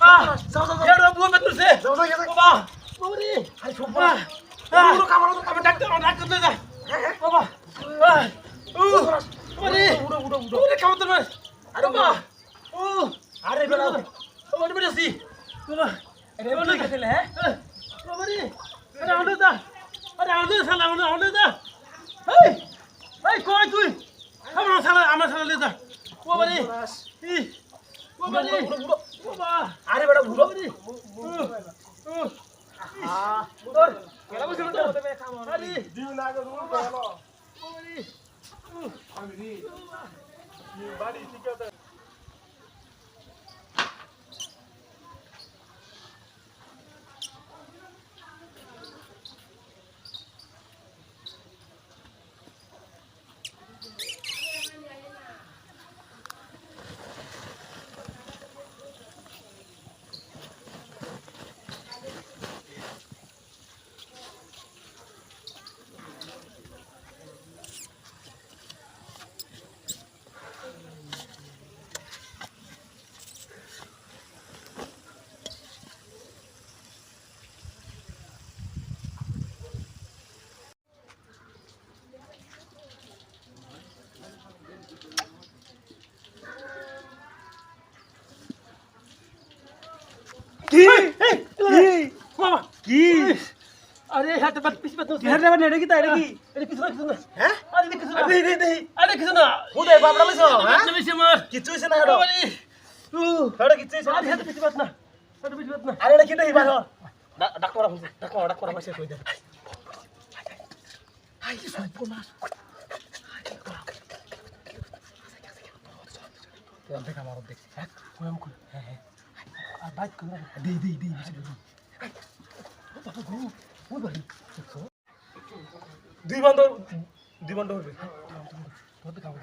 Ah, ya udah buat betul sih. যাও যাও যাও Bapak, bapak ni. আরে সব Ah, ah, kamu dak dak dak tu dah. Bapak. Ah, uh, bapak উড়ো উড়ো mas. Aduh, Uh, আরে bapak ni mana sih? Bapak. এটা Bapak কি হ্যাঁ Eh, tu. Kamu salah, amat salah dah. Bapak আরে. Uh, uh. আমি নি বাড়ি ঠিক আছে কি কি মামা কি আরে হাতে পিছ কি হাতে বাত এটা কি নাকি? এটা কিছু না কিছু না হ্যাঁ আরে কিছু না দেই দেই আরে কিছু না হুদাই বাবলা লইছো হ্যাঁ এটা বেশি মার কিচ্ছু হইছে না উ হেডো হইছে আরে না হাতে পিছ বাত না হাতে পিছ বাত না আরে এটা কি দেই বাড়ো ডাক্তার হইছে ডাক্তার ডাক্তার হইছে কই দে আই কি সব হ্যাঁ হ্যাঁ হ্যাঁ আর বাইক কই দেই দেই দেই দেই বান্ধব দুই বান্ধব হবে। খাব